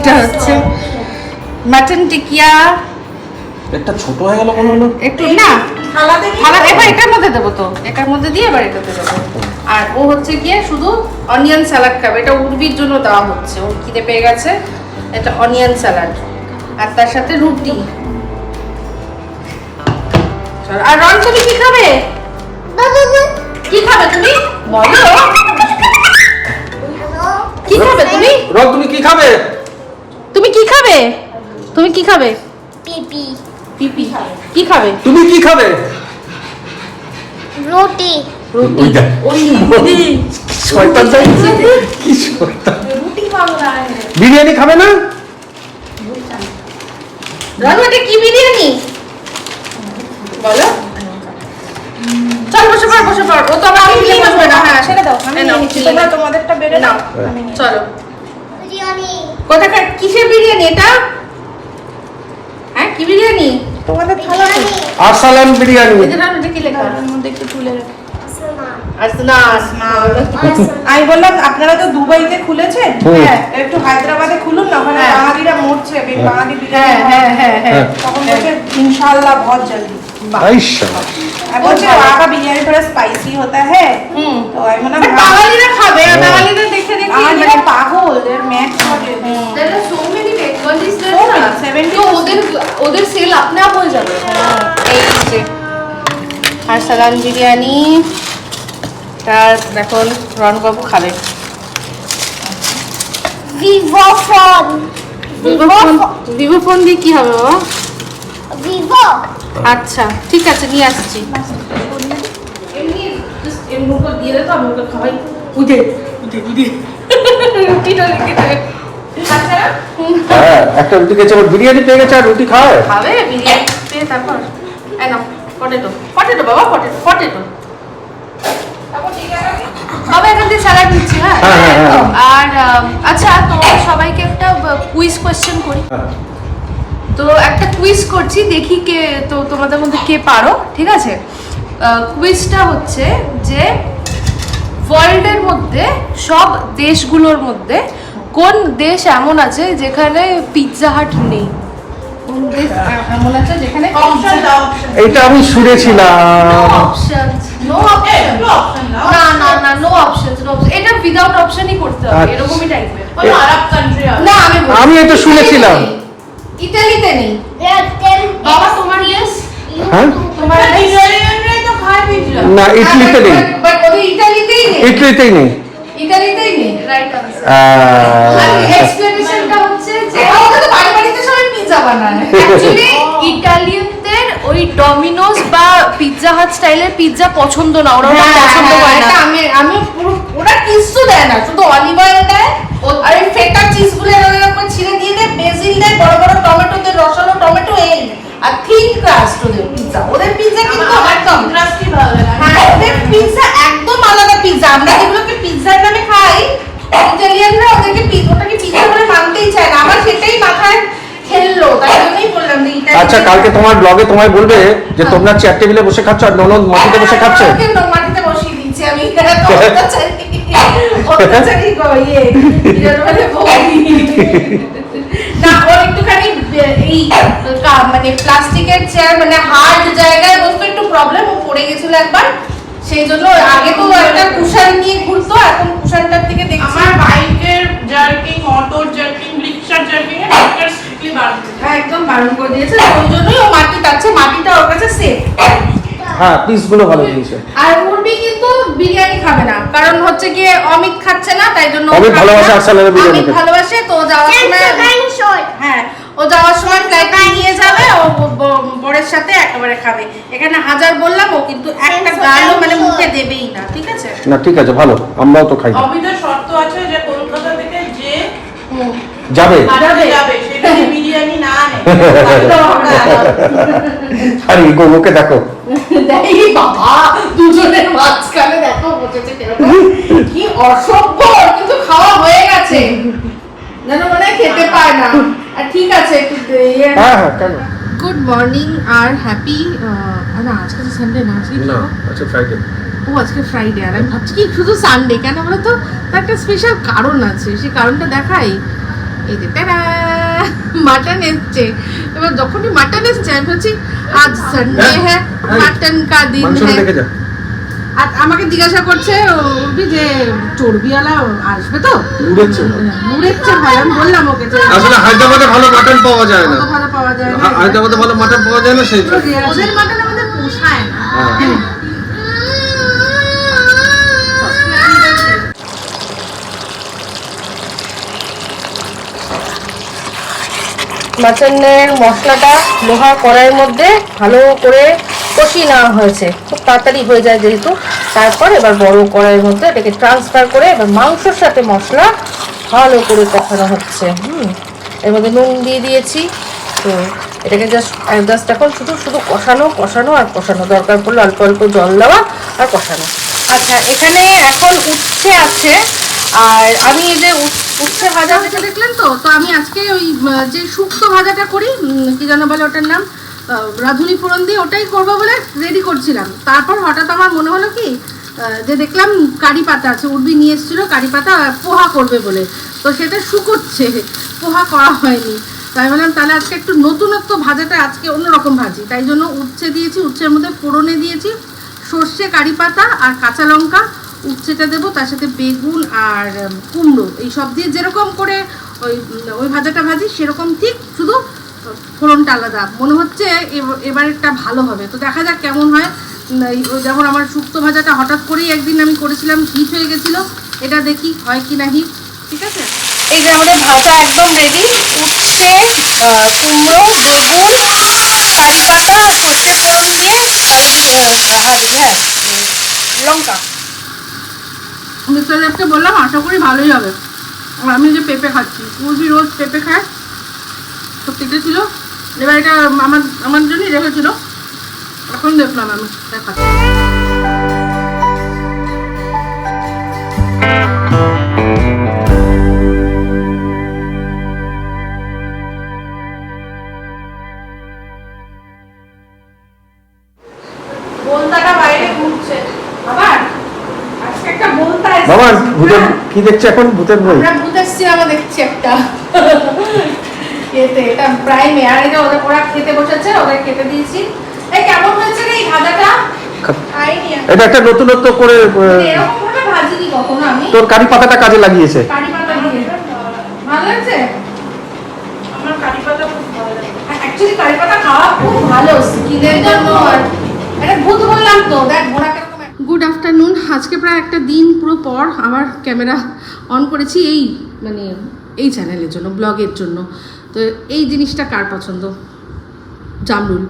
এটা হচ্ছে মাটন টিকিয়া। একটা ছোট হয়ে গেল মনে হলো। একটু না থালা এবার এটার মধ্যে দেবো তো এটার মধ্যে দিয়ে এবার এটাতে দেবো। আর ও হচ্ছে গিয়ে শুধু অনিয়ন স্যালাড খাবে এটা উর্বির জন্য দেওয়া হচ্ছে। ও খিদে পেয়ে গেছে এটা অনিয়ন স্যালাড আর তার সাথে রুটি। আর রন তুমি কি খাবে? কি খাবে তুমি? বলো। কি খাবে তুমি? রক তুমি কি খাবে? কি খাবে? তুমি কি খাবে? পিপি। পিপি কি খাবে? তুমি কি খাবে? রুটি। ওই দেখ। শয়তান কি শয়তান। রুটি বাংলায় বিরিয়ানি খাবে না? রানু এটা কি বিরিয়ানি? বলো। চল বসে পড় বসে পড়। ও তো আবার আমি নিয়ে বসবে না হ্যাঁ ছেড়ে দাও। আমি নাও, নিয়ে নিচ্ছি। তোমরা তোমাদেরটা বেড়ে নাও নাও। আমি নিচ্ছি। চলো। কোথাকার? কিসের বিরিয়ানি এটা? হ্যাঁ কি বিরিয়ানি? তোমাদের থালা তো বিরিয়ানি। আমি বললাম আপনারা তো দুবাইতে খুলেছেন? হ্যাঁ, একটু হায়দ্রাবাদে খুলুন না ওখানে হ্যাঁ। বাঙালিরা মরছে বাঙালি বিরিয়ানি হ্যাঁ হ্যাঁ হ্যাঁ, হ্যাঁ তখন বহুত জলদি। বিরিয়ানি স্পাইসি হ্যাঁ। আমি বাঙালিরা খাবে বাঙালিদের দেখে দেখে বাঙালিরা পাগল এর ম্যাচ করে There are so many Bengalis there? So না? many, 70% তো ওদের ওদের সেল আপনা আপ হয়ে যাবে। এই যে। আরসালান বিরিয়ানি তার এখন রণবাবু খাবে। Vivo phone Vivo phone Vivo phone দিয়ে কি হবে বাবা? ভিভো আচ্ছা ঠিক আছে নিয়ে আসছি। এমনি just এমনি করে দিয়ে দে তো আমি ওকে খাওয়াই। উঠে উঠে উঠে হ্যাঁ একটা রুটি খেয়েছে আবার বিরিয়ানি পেয়ে গেছে আর রুটি খায়। খাবে বিরিয়ানি পেয়ে তারপর? নাও পটেটো পটেটো বাবা পটেটো পটেটো বাবা এখান থেকে স্যালাড নিচ্ছি হ্যাঁ, হ্যাঁ, হ্যাঁ। আর আচ্ছা তোমার সবাইকে একটা কুইজ কোয়েশ্চেন করি। তো একটা কুইজ করছি দেখি কে তো তোমাদের মধ্যে কে পারো ঠিক আছে? কুইজটা হচ্ছে যে ওয়ার্ল্ডের মধ্যে সব দেশগুলোর মধ্যে কোন দেশ এমন আছে যেখানে পিৎজা হাট নেই? কোন দেশ এ- এমন আছে যেখানে অপশন দাও অপশন এইটা আমি শুনেছিলাম। নো অপশন অপশন না না না নো অপশনস নো এটা উইদাউট অপশনই করতে হবে আচ্ছা। এরকমই টাইপের আরব কান্ট্রি না আমি আমি এটা শুনেছিলাম। ইতালিতে নেই। বাবা তোমার হ্যাঁ? তোমার ইটালিয়ানরাই তো খায় পিৎজা না ইটালিতে নেই। ইটালিতেই নেই। ইটলিতেই নেই রাইট এক্সপ্লেনেশনটা হচ্ছে যে তো বাড়ি বাড়িতে সবাই পিৎজা বানায়। অ্যাকচুয়ালি ইটালিয়ানদের ওই ডমিনোস বা পিৎজা হাট স্টাইলের পিৎজা পছন্দ না ওরা ওটা পছন্দ করে না। আর থিন ক্রাস্ট ওদের পিৎজা ওদের পিৎজা কিন্তু একদম ইন্টারেস্টই ভালো লাগে। হ্যাঁ ওদের পিৎজা একদম আলাদা পিৎজা আমরা যেগুলোকে পিৎজার নামে খাই ইটালিয়ানরা ওদেরকে ওটাকে পিৎজা বলে মানতেই চায় না। আমার সেটাই মাথায় খেললো তাই জন্যই বললাম যে ইটালিয়ান আচ্ছা কালকে তোমার ব্লগে তোমায় বলবে যে তোমরা চেয়ার টেবিলে বসে খাচ্ছ আর ননদ মাটিতে বসে খাচ্ছে? ওকে তো মাটিতে বসিয়ে দিচ্ছি। আমি এটা তো অত্যাচারী অত্যাচারী ইয়ে। এর মানে বলি না ওর একটুখানি এই মানে প্লাস্টিকের চেয়ার মানে হার্ড জায়গায় বসতো একটু প্রবলেম ও পড়ে গেছিল একবার। সেই জন্য আগে তো একটা কুশান নিয়ে ঘুরতো এখন কুশানটার থেকে দেখছি। আমার বাইকের জার্কিং অটোর জার্কিং রিক্সার জার্কিং এর বাইকের স্ট্রিক্টলি বার হ্যাঁ, একদম বারণ করে দিয়েছে ওই জন্যই ও মাটি তাচ্ছে মাটিটা ওর কাছে সেফ হ্যাঁ পিসগুলো ভালো দিয়েছে আর উর্মি কিন্তু বিরিয়ানি খাবে না কারণ হচ্ছে গিয়ে অমিত খাচ্ছে না তাই জন্য অমিত ভালোবাসে। আরসালানের বিরিয়ানি অমিত ভালোবাসে তো যাওয়ার সময় হ্যাঁ ও যাওয়ার সময় ফ্লাইট নিয়ে যাবে ও ব- ব- বরের সাথে একেবারে খাবে। এখানে হাজার বললাম ও কিন্তু একটা গালও মানে মুখে দেবেই না ঠিক আছে? না ঠিক আছে ভালো আমরাও তো খাই। অমিতের শর্ত আছে যে কলকাতা থেকে যে যাবে। যাবে যাবে। সে যদি বিরিয়ানি না আনে। আরে এই গোগোকে দেখো। এই বাবা দুজনের মাঝখানে দেখো বসেছে কীরকম কি অসভ্য কিন্তু খাওয়া হয়ে গেছে যেন মনে খেতে পায় না আর ঠিক আছে একটু ইয়ে হ্যাঁ হ্যাঁ কেন গুড মর্নিং আর হ্যাপি না আজকে তো সানডে না আজকে না? আচ্ছা ফ্রাইডে ও আজকে ফ্রাইডে আর আমি ভাবছি কি শুধু সানডে কেন বলো তো? তার একটা স্পেশাল কারণ আছে সেই কারণটা দেখাই। এই যে টাটা মাটন এসছে। এবার যখনই মাটন এসছে আমি বলছি আজ সানডে হ্যাঁ? মাটন কা দিন হ্যাঁ। আর আমাকে জিজ্ঞাসা করছে উর্বি যে চর্বিওয়ালা আসবে তো? মুড়েচ্ছে ভাই আমি বললাম ওকে যে আসলে হায়দ্রাবাদে ভালো মাটন পাওয়া যায় না। ভালো পাওয়া যায় না। হায়দ্রাবাদে ভালো মাটন পাওয়া যায় না সেই ওদের মাটন আমাদের পোষায় না। মাটনের মশলাটা লোহা কড়াইয়ের মধ্যে ভালো করে কষিয়ে নেওয়া হয়েছে। খুব তাড়াতাড়ি হয়ে যায় যেহেতু। তারপর এবার বড় কড়াইয়ের মধ্যে এটাকে ট্রান্সফার করে এবার মাংসর সাথে মশলা ভালো করে কষানো হচ্ছে। হুম, এর মধ্যে নুন দিয়ে দিয়েছি। তো এটাকে জাস্ট জাস্ট এখন শুধু শুধু কষানো কষানো আর কষানো। দরকার পড়লে অল্প অল্প জল দেওয়া আর কষানো। আচ্ছা এখানে এখন উচ্ছে আছে। আর আমি এই যে উচ- উচ্ছে ভাজা ভাজাটা দেখলেন তো তো আমি আজকে ওই যে শুক্তো ভাজাটা করি কি যেন বলে ওটার নাম রাঁধুনি ফোড়ন দিয়ে ওটাই করব বলে রেডি করছিলাম। তারপর হঠাৎ আমার মনে হলো কি যে দেখলাম কারি পাতা আছে, উর্বি নিয়ে এসেছিল, কারি পাতা পোহা করবে বলে। তো সেটা শুকোচ্ছে, পোহা করা হয়নি। তাই বললাম, তাহলে আজকে একটু নতুনত্ব ভাজাটা আজকে অন্যরকম ভাজি। তাই জন্য উচ্ছে দিয়েছি, উচ্ছের মধ্যে ফোড়নে দিয়েছি, সর্ষে কারি পাতা আর কাঁচা লঙ্কা উচ্ছেটা দেবো তার সাথে বেগুন আর কুমড়ো। এই সব দিয়ে যেরকম করে ওই ওই ভাজাটা ভাজি সেরকম ঠিক শুধু ফোড়নটা আলাদা। মনে হচ্ছে এব- এবারেরটা ভালো হবে। তো দেখা যাক কেমন হয়। ওই যেমন আমার শুক্তো ভাজাটা হঠাৎ করেই একদিন আমি করেছিলাম হিট হয়ে গেছিল। এটা দেখি হয় কি না হিট। ঠিক আছে? এই যে আমাদের ভাজা একদম রেডি উচ্ছে কুমড়ো বেগুন কারি পাতা আর সর্ষে ফোড়ন দিয়ে আহ, হ্যাঁ লঙ্কা। মিস্টার দেবকে বললাম, আশা করি ভালোই হবে। আর আমি যে পেঁপে খাচ্ছি মুরগি রোজ পেঁপে খায়। সত্যিটা ছিল। এবার এটা আমার আমার জন্যই রেখেছিল। এখন দেখলাম আমি খাচ্ছি বাইরে ঘুরছে। আবার আজকে একটা। বাবা ভূতের কি দেখছে এখন? ভূতের বই। আমরা ভূতের সিনেমা দেখছি একটা। এতে এটা প্রাইমে আর এটা ওদের ওরা খেতে বসেছে ওদের খেতে দিয়েছি। এই কেমন হয়েছে রে এই ভাজাটা? এটা একটা নতুনত্ব করে মানে এরকম ভাবে ভাজিনি কখনো আমি। তোর কারি পাতাটা কাজে লাগিয়েছে। কারি পাতা দিয়ে। ভালো লাগছে? আমার কারি পাতা খুব ভালো লাগে। অ্যাকচুয়ালি কারি পাতা খাওয়া খুব ভালো স্কিনের জন্য। আর এটা ভূত বললাম তো দেখ গুড আফটারনুন আজকে প্রায় একটা দিন পুরো পর আমার ক্যামেরা অন করেছি এই মানে এই চ্যানেলের জন্য ব্লগের জন্য। তো এই জিনিসটা কার পছন্দ? জামরুল।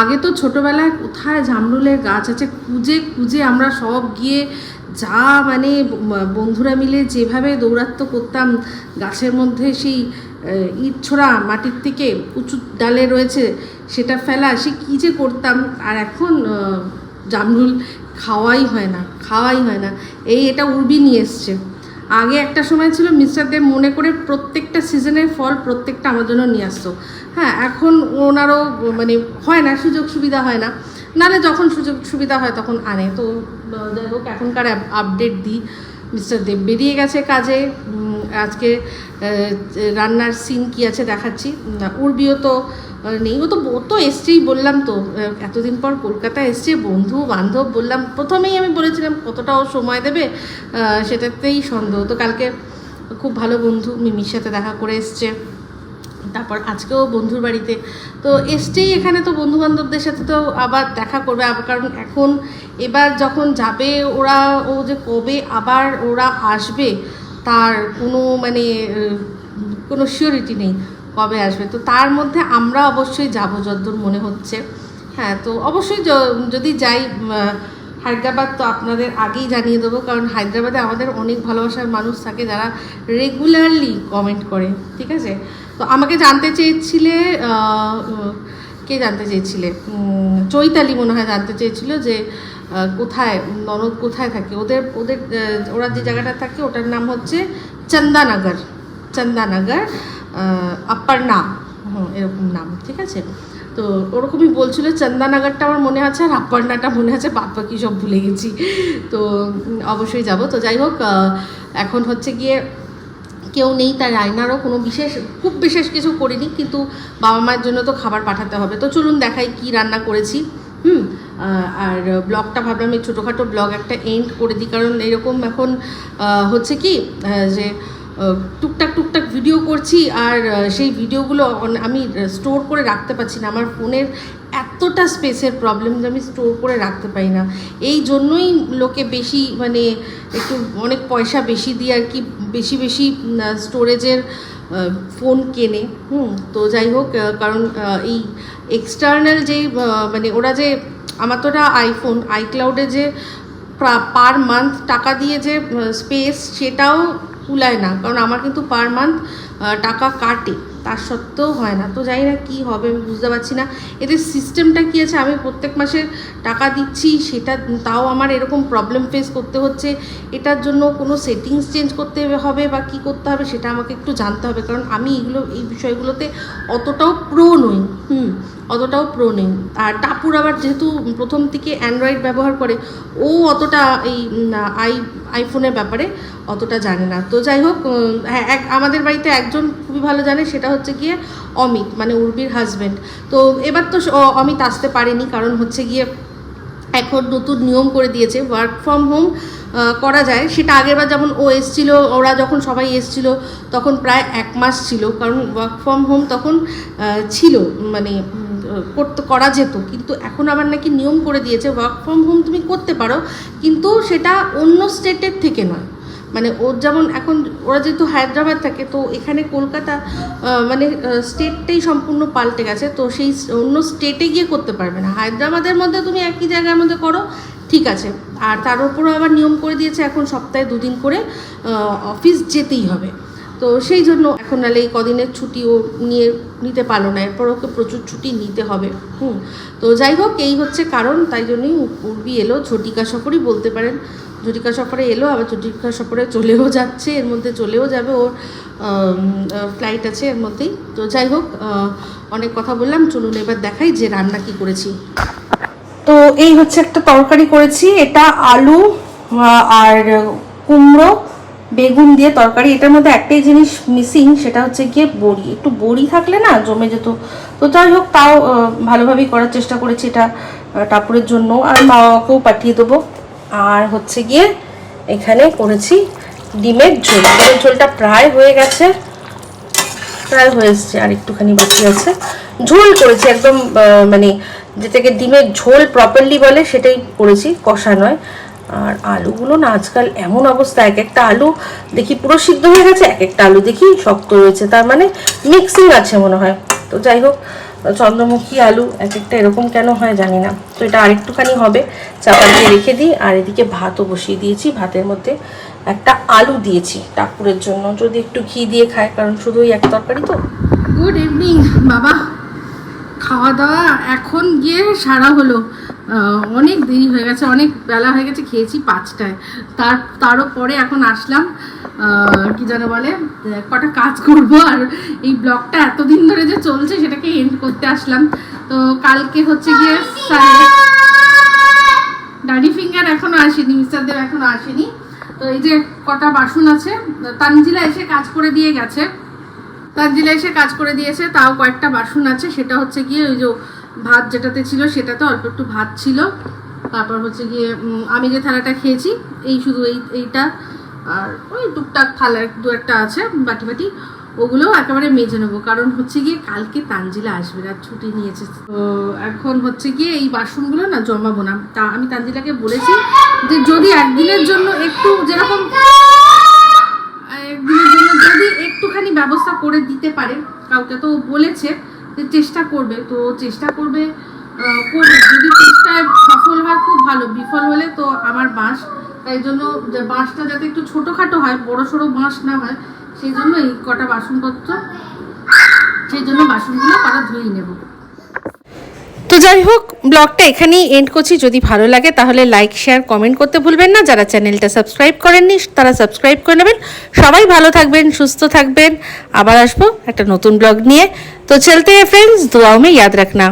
আগে তো ছোটোবেলায় কোথায় জামরুলের গাছ আছে, খুঁজে খুঁজে আমরা সব গিয়ে যা মানে বন্ধুরা মিলে যেভাবে দৌরাত্ম্য করতাম, গাছের মধ্যে সেই ইট ছোড়া মাটির থেকে উঁচু ডালে রয়েছে সেটা ফেলা, সে কী যে করতাম। আর এখন জামরুল খাওয়াই হয় না, খাওয়াই হয় না। এই এটা উর্বি নিয়ে এসছে। আগে একটা সময় ছিল মিস্টার দেব মনে করে প্রত্যেকটা সিজনের ফল প্রত্যেকটা আমার জন্য নিয়ে আসতো। হ্যাঁ এখন ওনারও মানে হয় না, সুযোগ সুবিধা হয় না। নাহলে যখন সুযোগ সুবিধা হয় তখন আনে। তো যাই হোক, এখনকার আপডেট দিই। মিস্টার দেব বেরিয়ে গেছে কাজে। আজকে রান্নার সিন কি আছে দেখাচ্ছি। উর্বিও তো নেই। ও তো ও তো এসছেই বললাম তো। এতদিন পর কলকাতা এসছে, বন্ধু, বান্ধব, বললাম, প্রথমেই আমি বলেছিলাম কতটা ও সময় দেবে সেটাতেই সন্দেহ। তো কালকে খুব ভালো বন্ধু মিমির সাথে দেখা করে এসছে। তারপর আজকেও বন্ধুর বাড়িতে। তো এসছেই এখানে তো বন্ধু বান্ধবদের সাথে তো আবার দেখা করবে। কারণ এখন এবার যখন যাবে ওরা, ও যে কবে আবার ওরা আসবে তার কোনো মানে কোনো শিওরিটি নেই কবে আসবে। তো তার মধ্যে আমরা অবশ্যই যাব যতদূর মনে হচ্ছে। হ্যাঁ তো অবশ্যই যদি যাই হায়দ্রাবাদ তো আপনাদের আগেই জানিয়ে দেবো, কারণ হায়দ্রাবাদে আমাদের অনেক ভালোবাসার মানুষ থাকে যারা রেগুলারলি কমেন্ট করে, ঠিক আছে? তো আমাকে জানতে চেয়েছিলে কে জানতে চেয়েছিলে? চৈতালি মনে হয় জানতে চেয়েছিল যে কোথায়, ননদ কোথায় থাকে? ওদের ওদের ওরা যে জায়গাটা থাকে, ওটার নাম হচ্ছে চন্দানগর চন্দানগর আপ্পারনা। হুম, এরকম নাম, ঠিক আছে? তো ওরকমই বলছিল চন্দানগরটা আমার মনে আছে আর আপ্পারনাটা মনে আছে বাদ বাকি সব ভুলে গেছি। তো অবশ্যই যাব। তো যাই হোক এখন হচ্ছে গিয়ে কেউ নেই, তাই রান্নারও কোনো বিশেষ, খুব বিশেষ কিছু করিনি, কিন্তু বাবা মায়ের জন্য তো খাবার পাঠাতে হবে। তো চলুন দেখাই কি রান্না করেছি। হুম আর ব্লগটা ভাবলাম এই ছোটোখাটো ব্লগ একটা এন্ড করে দিই, কারণ এরকম এখন হচ্ছে কি যে টুকটাক টুকটাক ভিডিও করছি আর সেই ভিডিওগুলো আমি স্টোর করে রাখতে পারছি না। আমার ফোনের এতটা স্পেসের প্রবলেম যে আমি স্টোর করে রাখতে পারি না। এই জন্যই লোকে বেশি মানে একটু অনেক পয়সা বেশি দিয়ে আর কি, বেশি বেশি স্টোরেজের ফোন কেনে। হুম, তো যাই হোক কারণ এই এক্সটার্নাল যে মানে ওরা যে আমার তো ওটা আইফোন আইক্লাউডে যে পার মান্থ টাকা দিয়ে যে স্পেস সেটাও কুলায় না। কারণ আমার কিন্তু পার মান্থ টাকা কাটে। তার সত্ত্বেও হয় না। তো জানি না কী হবে আমি বুঝতে পারছি না। এদের সিস্টেমটা কী আছে? আমি প্রত্যেক মাসে টাকা দিচ্ছি, সেটা তাও আমার এরকম প্রবলেম ফেস করতে হচ্ছে। এটার জন্য কোনো সেটিংস চেঞ্জ করতে হবে বা কী করতে হবে সেটা আমাকে একটু জানতে হবে। কারণ আমি এগুলো, এই বিষয়গুলোতে অতটাও প্রো নই। হুম, অতটাও প্রো নেই। আর টাপুর আবার যেহেতু প্রথম থেকে অ্যান্ড্রয়েড ব্যবহার করে, ও অতটা এই আই আইফোনের ব্যাপারে অতটা জানে না। তো যাই হোক হ্যাঁ এক, আমাদের বাড়িতে একজন খুবই ভালো জানে, সেটা হচ্ছে গিয়ে অমিত মানে উর্বির হাজব্যান্ড তো এবার তো অমিত আসতে পারেনি, কারণ হচ্ছে গিয়ে এখন নতুন নিয়ম করে দিয়েছে ওয়ার্ক ফ্রম হোম করা যায়। সেটা আগেরবার যেমন ও এসছিল, ওরা যখন সবাই এসছিল, তখন প্রায় এক মাস ছিল, কারণ ওয়ার্ক ফ্রম হোম তখন ছিল মানে করতে করা যেত। কিন্তু এখন আবার নাকি নিয়ম করে দিয়েছে ওয়ার্ক ফ্রম হোম তুমি করতে পারো, কিন্তু সেটা অন্য স্টেটের থেকে নয়। মানে ওর যেমন এখন ওরা যেহেতু হায়দ্রাবাদ থাকে, তো এখানে কলকাতা মানে স্টেটটাই সম্পূর্ণ পাল্টে গেছে, তো সেই অন্য স্টেটে গিয়ে করতে পারবে না। হায়দ্রাবাদের মধ্যে তুমি একই জায়গার মধ্যে করো, ঠিক আছে। আর তার উপরও আবার নিয়ম করে দিয়েছে, এখন সপ্তাহে দুদিন করে অফিস যেতেই হবে। তো সেই জন্য এখন নাহলে এই কদিনের ছুটিও নিয়ে নিতে পারল না। এরপর ওকে প্রচুর ছুটি নিতে হবে। হুম, তো যাই হোক, এই হচ্ছে কারণ। তাই জন্যই উর্বি এলো, ঝটিকা সফরই বলতে পারেন। ঝটিকা সফরে এলো, আবার ঝটিকা সফরে চলেও যাচ্ছে, এর মধ্যে চলেও যাবে ওর ফ্লাইট আছে এর মধ্যেই। তো যাই হোক অনেক কথা বললাম, চলুন এবার দেখাই যে রান্না কি করেছি। তো এই হচ্ছে একটা তরকারি করেছি, এটা আলু আর কুমড়ো বেগুন দিয়ে তরকারি, এটার মধ্যে একটাই জিনিস মিসিং সেটা হচ্ছে গিয়ে বড়ি। একটু বড়ি থাকলে না জমে যেত। তো যাই হোক, তাও ভালোভাবেই করার চেষ্টা করেছি এটা টাপুরের জন্য। আর মাকেও পাঠিয়ে দেবো। আর হচ্ছে গিয়ে এখানে করেছি ডিমের ঝোল। ডিমের ঝোলটা প্রায় হয়ে গেছে। প্রায় হয়ে এসছে, আর একটুখানি বাকি আছে। ঝোল করেছি একদম মানে যেটাকে ডিমের ঝোল প্রপারলি বলে সেটাই করেছি, কষা নয়। আর আলুগুলো না আজকাল এমন অবস্থা, এক একটা আলু দেখি পুরো সিদ্ধ হয়ে গেছে, এক একটা আলু দেখি শক্ত রয়েছে তার মানে মিক্সিং আছে মনে হয়। তো যাই হোক, চন্দ্রমুখী আলু এক একটা এরকম কেন হয় জানি না। তো এটা আরেকটুখানি হবে, চাপা দিয়ে রেখে দিই, আর এদিকে ভাতও বসিয়ে দিয়েছি, ভাতের মধ্যে একটা আলু দিয়েছি টাকুরের জন্য, যদি একটু ঘি দিয়ে খায়, কারণ শুধু ওই এক তরকারি তো। গুড ইভিনিং বাবা। খাওয়া দাওয়া এখন গিয়ে সারা হলো। অনেক দেরি হয়ে গেছে, অনেক বেলা হয়ে গেছে, খেয়েছি পাঁচটায়। তার, তারও পরে এখন আসলাম কি যেন বলে কটা কাজ করব। আর এই ব্লগটা এতদিন ধরে যে চলছে, সেটাকে এন্ড করতে আসলাম। তো কালকে হচ্ছে গিয়ে ডাডি ফিঙ্গার এখনও আসেনি, মিস্টার দেব এখনও আসেনি। তো এই যে কটা বাসন আছে, তানজিলা এসে কাজ করে দিয়ে গেছে। তানজিলা এসে কাজ করে দিয়েছে, তাও কয়েকটা বাসন আছে, সেটা হচ্ছে গিয়ে ওই যে ভাত যেটাতে ছিল সেটাতে অল্প একটু ভাত ছিল। তারপর হচ্ছে গিয়ে আমি যে থালাটা খেয়েছি। এই শুধু এই, এইটা। আর ওই টুকটাক থালা দু একটা আছে বাটি বাটি ওগুলো একেবারে মেজে নেব। কারণ হচ্ছে গিয়ে কালকে তানজিলা আসবে, রাত ছুটি নিয়েছে। তো এখন হচ্ছে গিয়ে এই বাসনগুলো না জমাবো না। তা আমি তানজিলাকে বলেছি যে যদি একদিনের জন্য একটু যেরকম, একদিনের জন্য যদি একটুখানি ব্যবস্থা করে দিতে পারে, কাউকে তো বলেছে চেষ্টা করবে, তো চেষ্টা করবে করবে। যদি চেষ্টায় সফল হয়, খুব ভালো। বিফল হলে তো আমার বাঁশ। তাই জন্য যে বাঁশটা যাতে একটু ছোটোখাটো হয় বড় সড়ো বাঁশ না হয়, সেই জন্য এই কটা বাসনপত্র, সেই জন্য বাসনগুলো কটা ধুয়ে নেব। তো যাই হোক ব্লগটা এখানেই এন্ড করছি। যদি ভালো লাগে তাহলে লাইক শেয়ার কমেন্ট করতে ভুলবেন না। যারা চ্যানেলটা সাবস্ক্রাইব করেননি, তারা সাবস্ক্রাইব করে নেবেন। সবাই ভালো থাকবেন, সুস্থ থাকবেন। আবার আসব একটা নতুন ব্লগ নিয়ে। তো চলতে ফ্রেন্ডস দোয়াও মে, ইয়াদ রাখনা।